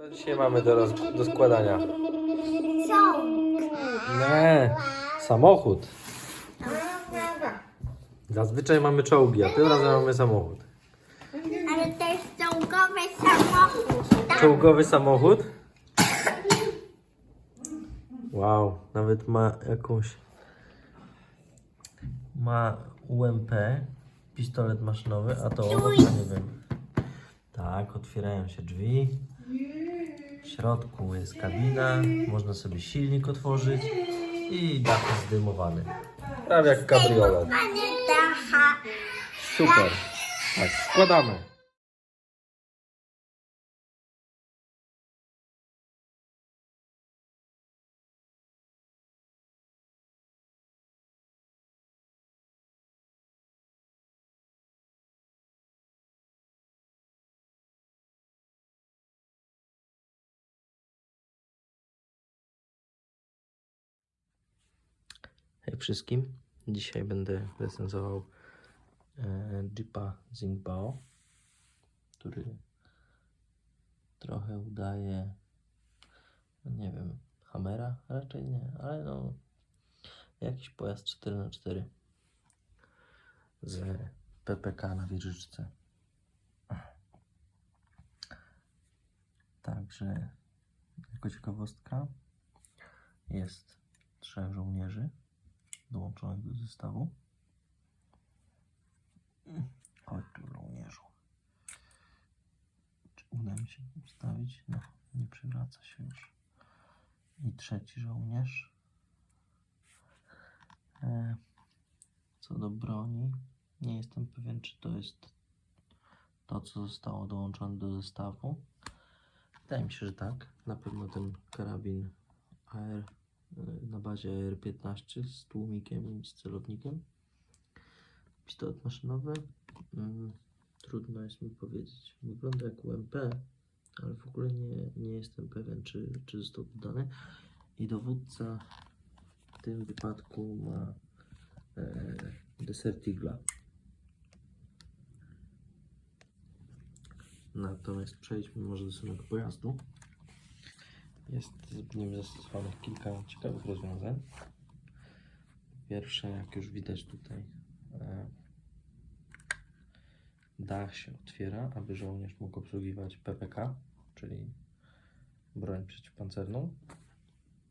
Co dzisiaj mamy do, roz, do składania? Nie, samochód. Zazwyczaj mamy czołgi, a tym razem mamy samochód. Ale to jest czołgowy samochód. Tak. Czołgowy samochód? Wow, nawet ma jakąś. Ma UMP, pistolet maszynowy, a to obok, to nie wiem. Tak, otwierają się drzwi. W środku jest kabina, można sobie silnik otworzyć i dach jest zdejmowany. Prawie jak kabriolet. Super. Tak, składamy. Hej wszystkim. Dzisiaj będę recenzował e, Jeepa Zingbao, który trochę udaje, no nie wiem, Hammera? Raczej nie, ale no jakiś pojazd 4x4 z PPK na wieżyczce. Także jako ciekawostka jest trzech żołnierzy dołączonych do zestawu. Chodź tu żołnierzu. Czy uda mi się ustawić? No, nie przywraca się już. I trzeci żołnierz. E, co do broni, nie jestem pewien, czy to jest to, co zostało dołączone do zestawu. Wydaje mi się, że tak. Na pewno ten karabin AR na bazie AR-15 z tłumikiem i z celownikiem. Pistolet maszynowy. Mm, trudno jest mi powiedzieć. Wygląda jak UMP, ale w ogóle nie, nie jestem pewien, czy, czy został dodany. I dowódca w tym wypadku ma e, Desert Eagle'a. Natomiast przejdźmy może do samego pojazdu. Jest w nim zastosowanych kilka ciekawych rozwiązań. Pierwsze, jak już widać tutaj, e, dach się otwiera, aby żołnierz mógł obsługiwać PPK, czyli broń przeciwpancerną.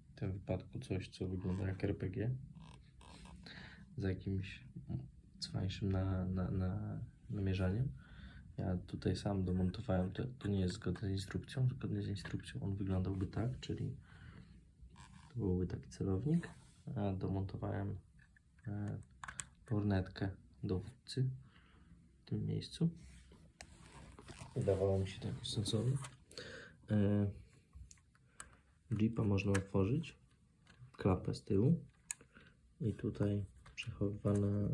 W tym wypadku coś, co wygląda jak RPG z jakimś cwańszym na, na, na, namierzaniem. Ja tutaj sam domontowałem, to, to nie jest zgodne z instrukcją. Zgodnie z instrukcją on wyglądałby tak, czyli to byłby taki celownik, a domontowałem e, lornetkę dowódcy w tym miejscu. Wydawało mi się to jakoś sensowne. E, można otworzyć, klapę z tyłu i tutaj przechowywane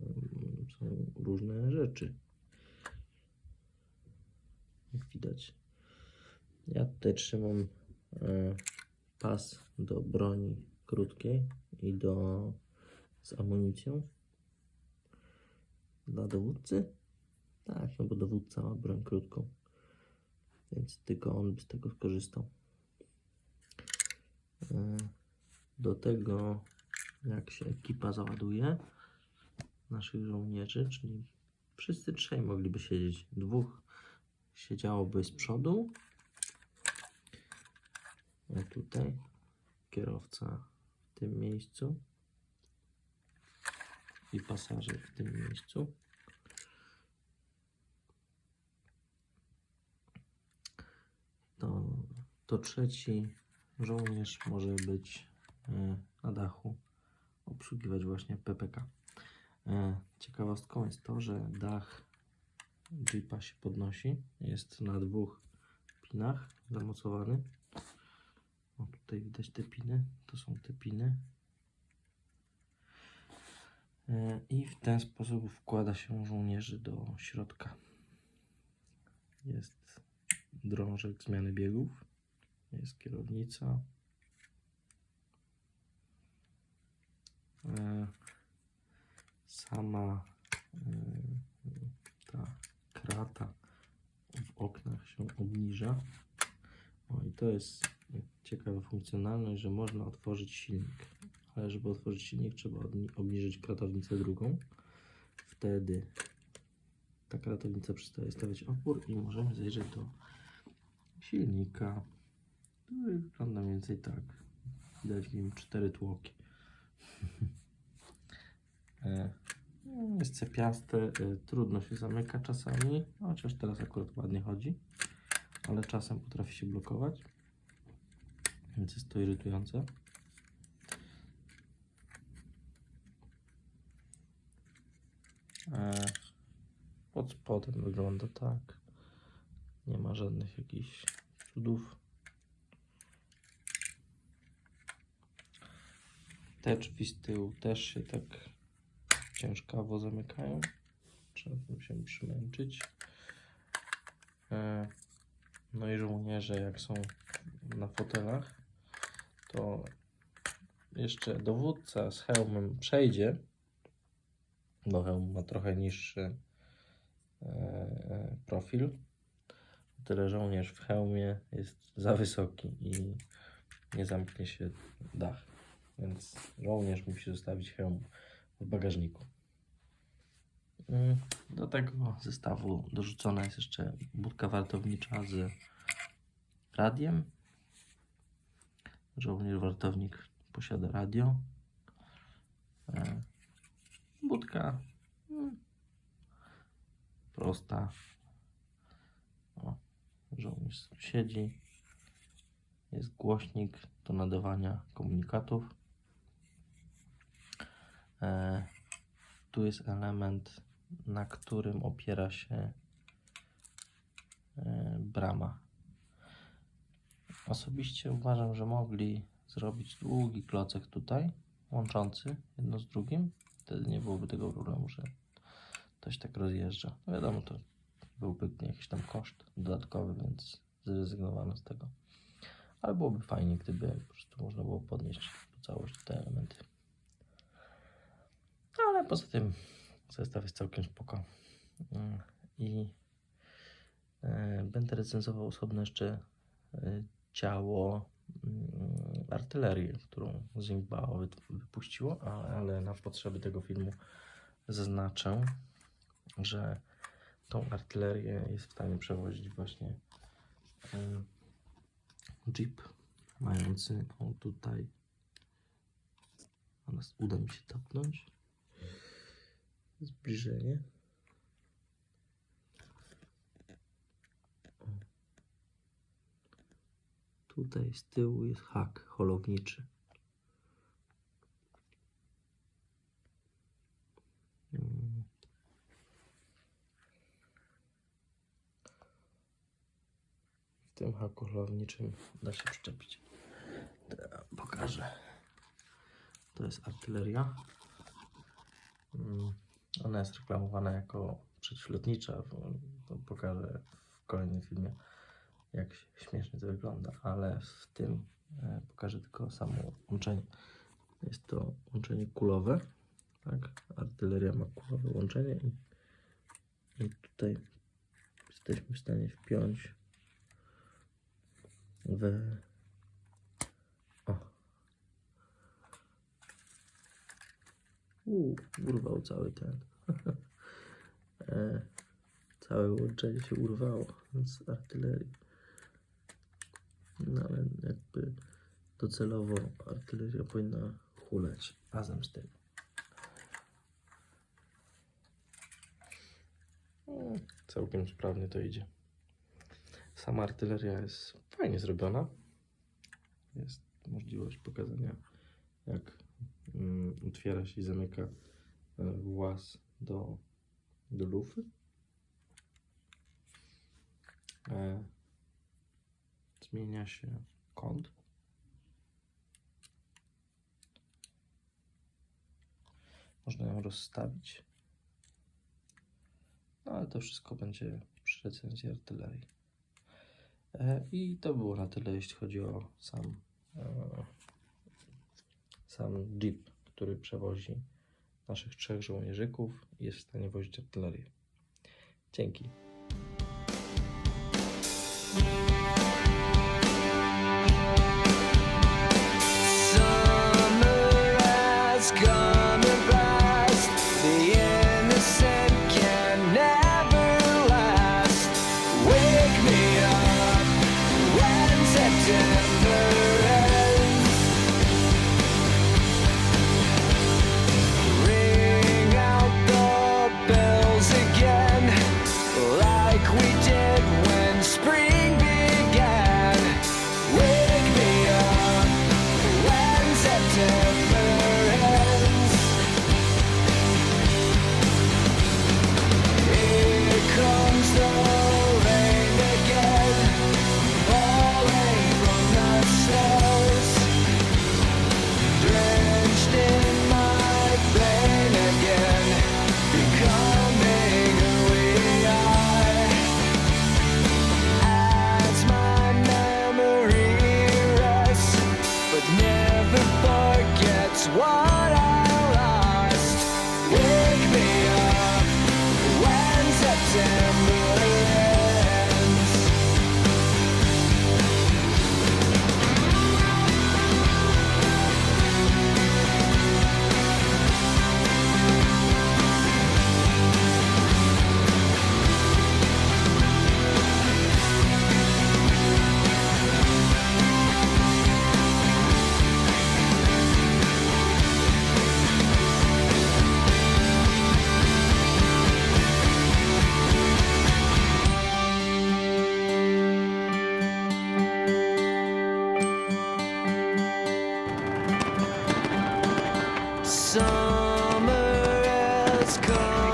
są różne rzeczy jak widać. Ja tutaj trzymam e, pas do broni krótkiej i do z amunicją dla dowódcy. Tak, no bo dowódca ma broń krótką, więc tylko on by z tego skorzystał. E, do tego, jak się ekipa załaduje naszych żołnierzy, czyli wszyscy trzej mogliby siedzieć. Dwóch siedziałoby z przodu. A tutaj kierowca w tym miejscu i pasażer w tym miejscu. To, to trzeci żołnierz może być e, na dachu, obsługiwać właśnie PPK. E, Ciekawostką jest to, że dach Jeepa się podnosi. Jest na dwóch pinach zamocowany. O, tutaj widać te piny. To są te piny. E, I w ten sposób wkłada się żołnierzy do środka. Jest drążek zmiany biegów. Jest kierownica. E, Sama e, obniża o i to jest ciekawa funkcjonalność, że można otworzyć silnik. Ale żeby otworzyć silnik, trzeba obniżyć kratownicę drugą. Wtedy ta kratownica przestaje stawiać opór i możemy zajrzeć do silnika. który wygląda mniej więcej tak. Widać w nim cztery tłoki. E, no, jest cepiaste, e, trudno się zamyka czasami, chociaż teraz akurat ładnie chodzi, ale czasem potrafi się blokować, więc jest to irytujące. E, Pod spodem wygląda tak. Nie ma żadnych jakichś cudów. Te drzwi z tyłu też się tak ciężkawo zamykają. Trzeba tym się przymęczyć. No i żołnierze, jak są na fotelach, to jeszcze dowódca z hełmem przejdzie, bo hełm ma trochę niższy e, e, profil. Tyle żołnierz w hełmie jest za wysoki i nie zamknie się dach. Więc żołnierz musi zostawić hełm w bagażniku. Do tego zestawu dorzucona jest jeszcze budka wartownicza z radiem. Żołnierz wartownik posiada radio. E, Budka mm, prosta. O, żołnierz siedzi. Jest głośnik do nadawania komunikatów. E, tu jest element, na którym opiera się e, brama. Osobiście uważam, że mogli zrobić długi klocek tutaj, łączący jedno z drugim. Wtedy nie byłoby tego problemu, że to się tak rozjeżdża. No wiadomo, to byłby jakiś tam koszt dodatkowy, więc zrezygnowano z tego. Ale byłoby fajnie, gdyby po prostu można było podnieść po całość te elementy. Ale poza tym zestaw jest całkiem spoko. Mm, I e, będę recenzował osobno jeszcze e, ciało mm, artylerii, którą Zimbabwe wy- wypuściło, ale na potrzeby tego filmu zaznaczę, że tą artylerię jest w stanie przewozić właśnie e, Jeep mający o tutaj uda mi się tapnąć zbliżenie. O. tutaj z tyłu jest hak holowniczy. W tym haku holowniczym da się przyczepić. Pokażę. To jest artyleria. Mm, Ona jest reklamowana jako przeciwlotnicza. Pokażę w kolejnym filmie, jak śmiesznie to wygląda, ale w tym e, pokażę tylko samo łączenie. Jest to łączenie kulowe. Tak? Artyleria ma kulowe łączenie i, i tutaj jesteśmy w stanie wpiąć w o, Uuu, urwał cały ten. e, całe łączenie się urwało z artylerii. No ale jakby docelowo artyleria powinna hulać razem z tym. Mm, Całkiem sprawnie to idzie. Sama artyleria jest fajnie zrobiona. Jest możliwość pokazania, jak mm, otwiera się i zamyka e, włas do, do lufy. E, zmienia się kąt. Można ją rozstawić. No ale to wszystko będzie przy recenzji artylerii. E, I to było na tyle, jeśli chodzi o sam, e, sam Jeep, który przewozi naszych trzech żołnierzyków i jest w stanie wozić artylerię. Dzięki. has come.